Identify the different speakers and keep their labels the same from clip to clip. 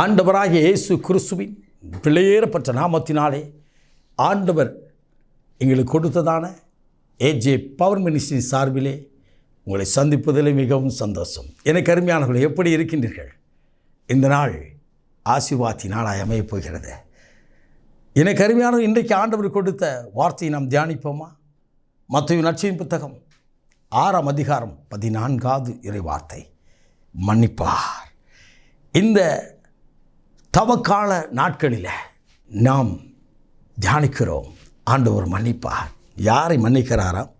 Speaker 1: ஆண்டவராக இயேசு கிறிஸ்துவின் விலையேறப்பட்ட நாமத்தினாலே ஆண்டவர் எங்களுக்கு கொடுத்ததான ஏஜே பவர் மினிஸ்ட்ரி சார்பிலே உங்களை சந்திப்பதில் மிகவும் சந்தோஷம். எனக்கு அருமையானவர்கள் எப்படி இருக்கின்றீர்கள்? இந்த நாள் ஆசிர்வாதி நாளாய் அமையப் போகிறது. எனக்கு அருமையான இன்றைக்கு ஆண்டவர் கொடுத்த வார்த்தையை நாம் தியானிப்போமா? மற்ற நட்சியின் புத்தகம் ஆறாம் அதிகாரம் பதினான்காவது இறை வார்த்தை. மன்னிப்பார். இந்த தவக்கால நாட்களில் நாம் தியானிக்கிறோம். ஆண்டவர் மன்னிப்பார். யாரை மன்னிக்கிறாரா?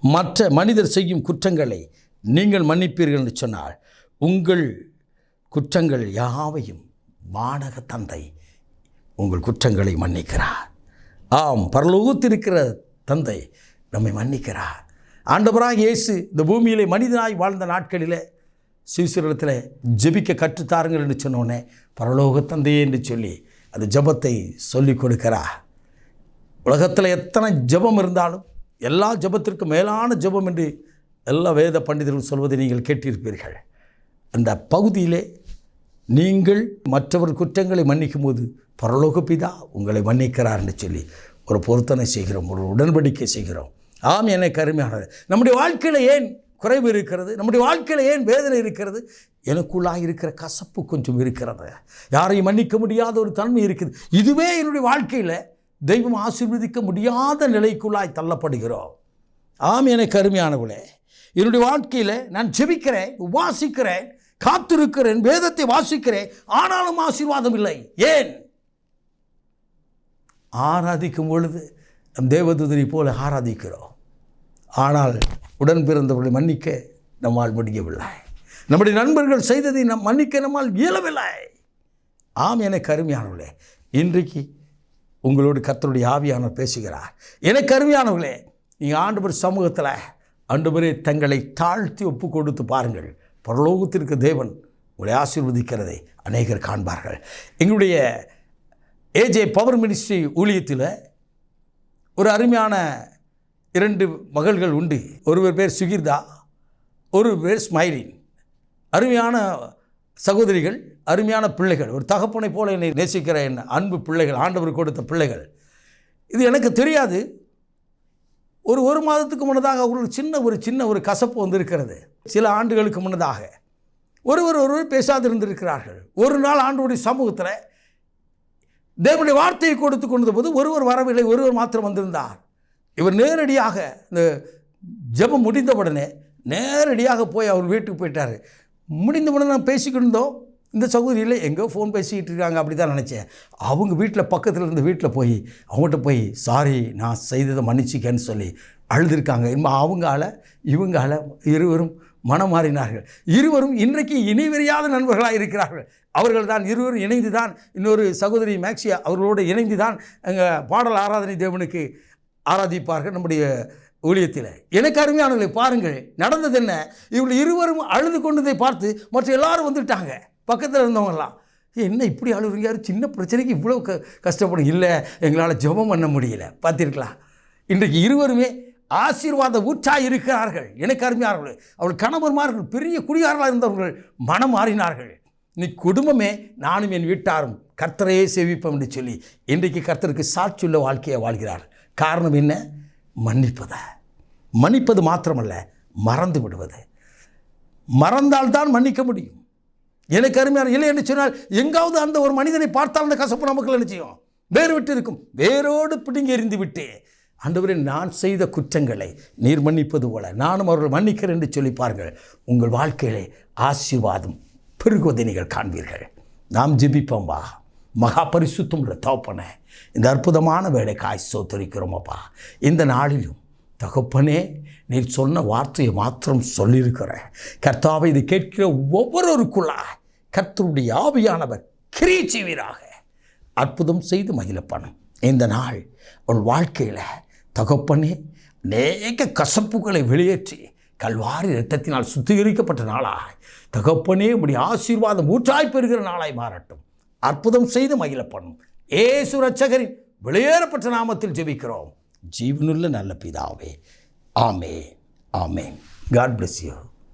Speaker 1: மற்ற மனிதர் செய்யும் குற்றங்களை நீங்கள் மன்னிப்பீர்கள் என்று சொன்னால் உங்கள் குற்றங்கள் யாவையும் வானக தந்தை உங்கள் குற்றங்களை மன்னிக்கிறார். ஆம் பரலோகத்திருக்கிற தந்தை நம்மை மன்னிக்கிறார். ஆண்டவராக இயேசு இந்த பூமியிலே மனிதனாய் வாழ்ந்த நாட்களிலே சிவசிரத்தில் ஜெபிக்க கற்றுத்தாருங்கள் என்று சொன்னோடனே பரலோக தந்தையே என்று சொல்லி அந்த ஜெபத்தை சொல்லிக் கொடுக்கிறா உலகத்தில் எத்தனை ஜெபம் இருந்தாலும் எல்லா ஜெபத்திற்கும் மேலான ஜெபம் என்று எல்லா வேத பண்டிதர்கள் சொல்வதை நீங்கள் கேட்டிருப்பீர்கள். அந்த பகுதியிலே நீங்கள் மற்றவர் குற்றங்களை மன்னிக்கும் போது பரலோக பிதா உங்களை மன்னிக்கிறார் என்று சொல்லி ஒரு பொருத்தனை செய்கிறோம் ஒரு உடன்படிக்கை செய்கிறோம். ஆம் என்னை கருமையானது நம்முடைய வாழ்க்கையில் ஏன் குறைவு இருக்கிறது நம்முடைய வாழ்க்கையில் ஏன் வேதனை இருக்கிறது? எனக்குள்ளாக இருக்கிற கசப்பு கொஞ்சம் இருக்கிறது. யாரையும் மன்னிக்க முடியாத ஒரு தன்மை இருக்குது. இதுவே என்னுடைய வாழ்க்கையில் தெய்வம் ஆசீர்வதிக்க முடியாத நிலைக்குள்ளாய் தள்ளப்படுகிறோம். ஆம் எனக்கு அருமையானவளே என்னுடைய வாழ்க்கையில் நான் ஜெபிக்கிறேன் வாசிக்கிறேன் காத்திருக்கிறேன் வேதத்தை வாசிக்கிறேன் ஆனாலும் ஆசீர்வாதம் இல்லை. ஏன்? ஆராதிக்கும் பொழுது நம் தேவதூதனை போல ஆராதிக்கிறோம். ஆனால் உடன் பிறந்தவர்களை மன்னிக்க நம்மால் முடியவில்லை. நம்முடைய நண்பர்கள் செய்ததை நம் மன்னிக்க நம்மால் இயலவில்லை. ஆம் என கருமையானவர்களே இன்றைக்கு உங்களோடு கத்தருடைய ஆவியானவர் பேசுகிறார். என கருமையானவர்களே நீங்கள் ஆண்டுபர் சமூகத்தில் ஆண்டுபரே தங்களை தாழ்த்தி ஒப்பு கொடுத்து பாருங்கள். பரலோகத்திற்கு தேவன் உங்களை ஆசீர்வதிக்கிறதை அநேகர் காண்பார்கள். எங்களுடைய ஏஜே பவர் மினிஸ்ட்ரி ஊழியத்தில் ஒரு அருமையான இரண்டு மகள்கள் உண்டு. ஒருவர் பேர் சுகிர்தா ஒரு பேர் ஸ்மைலின் அருமையான சகோதரிகள் அருமையான பிள்ளைகள். ஒரு தகப்பனை போல என்னை நேசிக்கிற என் அன்பு பிள்ளைகள் ஆண்டவர் கொடுத்த பிள்ளைகள். இது எனக்கு தெரியாது. ஒரு ஒரு மாதத்துக்கு முன்னதாக ஒரு சின்ன ஒரு சின்ன ஒரு கசப்பு வந்திருக்கிறது. சில ஆண்டுகளுக்கு முன்னதாக. ஒருவர் ஒருவர் பேசாதிருந்திருக்கிறார்கள். ஒரு நாள் ஆண்டோடைய சமூகத்தில் தேவனுடைய வார்த்தையை கொடுத்து கொண்ட போது ஒருவர் வரவில்லை ஒருவர் மாத்திரம் வந்திருந்தார். இவர் நேரடியாக இந்த ஜெபம் முடிந்த உடனே நேரடியாக போய் அவர் வீட்டுக்கு போயிட்டார். முடிந்த உடனே நான் பேசிக்கிட்டு இருந்தோம். இந்த சகோதரியில் எங்கே ஃபோன் பேசிக்கிட்டு இருக்காங்க அப்படி தான் நினச்சேன். அவங்க வீட்டில் பக்கத்தில் இருந்த வீட்டில் போய் அவங்ககிட்ட போய் சாரி நான் செய்ததை மன்னிச்சிக்கன்னு சொல்லி அழுதுருக்காங்க. இனிமே அவங்கால இவங்கால இருவரும் மனம் மாறினார்கள் இருவரும் இன்றைக்கு இணைவறியாத நண்பர்களாக இருக்கிறார்கள். அவர்கள் தான் இருவரும் இணைந்து தான் இன்னொரு சகோதரி மேக்சியா அவர்களோடு இணைந்து தான் எங்கள் பாடல் ஆராதனை தேவனுக்கு ஆராதிப்பார்கள் நம்முடைய ஊழியத்தில். எனக்கு அருமையானவர்களை பாருங்கள் நடந்தது என்ன? இவங்க இருவரும் அழுது கொண்டதை பார்த்து மற்ற எல்லாரும் வந்துட்டாங்க. பக்கத்தில் இருந்தவங்கலாம் என்ன இப்படி அழுகுறீங்க? யாரும் சின்ன பிரச்சனைக்கு இவ்வளோ க கஷ்டப்படும் இல்லை எங்களால் ஜெபம் பண்ண முடியல. பார்த்திருக்கலாம் இன்றைக்கு இருவருமே ஆசீர்வாத ஊற்றாக இருக்கிறார்கள். எனக்கு அருமையார்கள் அவள் கணவர்மார்கள் பெரிய குடியார்களாக இருந்தவர்கள் மனம் மாறினார்கள். நீ குடும்பமே நானும் என் வீட்டாரும் கர்த்தரையே சேவிப்போம் என்று சொல்லி இன்றைக்கு கர்த்தருக்கு சாட்சியுள்ள வாழ்க்கையை வாழ்கிறார். காரணம் என்ன? மன்னிப்பதா? மன்னிப்பது மாத்திரமல்ல மறந்து விடுவது. மறந்தால்தான் மன்னிக்க முடியும். எனக்கு அருமையான இல்லை என்று சொன்னால் எங்காவது அந்த ஒரு மனிதனை பார்த்தால் அந்த கசப்பு நமக்கு என்ன செய்யும்? வேறு விட்டு இருக்கும். வேரோடு பிடுங்கி எறிந்து விட்டு. ஆண்டவரே நான் செய்த குற்றங்களை நீர் மன்னிப்பது போல நானும் அவர்கள் மன்னிக்கிறேன் என்று சொல்லிப்பார்கள் உங்கள் வாழ்க்கையிலே ஆசீர்வாதம் பெருகுவதை நீங்கள் காண்பீர்கள். நாம் ஜிபிப்போம் வா. மகா பரிசுத்தம் தகப்பனே இந்த அற்புதமான வேலைக்காய் சோத்தரிக்கிறோம் அப்பா இந்த நாளிலும் தகப்பனே நீர் சொன்ன வார்த்தையை மாத்திரம் சொல்லியிருக்கிற கர்த்தாவை இது கேட்கிற ஒவ்வொருவருக்குள்ளா கர்த்தருடைய ஆவியானவர் கிரியை செய்வீராக. அற்புதம் செய்து மகிழப்பணும். இந்த நாள் உன் வாழ்க்கையில் தகப்பனே அநேக கசப்புகளை வெளியேற்றி கல்வாரி இரத்தத்தினால் சுத்திகரிக்கப்பட்ட நாளாய். தகப்பனே உடைய ஆசீர்வாதம் ஊற்றாய் பெறுகிற நாளாய் மாறட்டும். அற்புதம் செய்து மகிழப்படும் ஏசு ரட்சகரின் வெளியேறப்பட்ட நாமத்தில் ஜெபிக்கிறோம். ஜீவனுள்ள நல்ல பிதாவே. ஆமே ஆமே காட் பிளஸ் யூ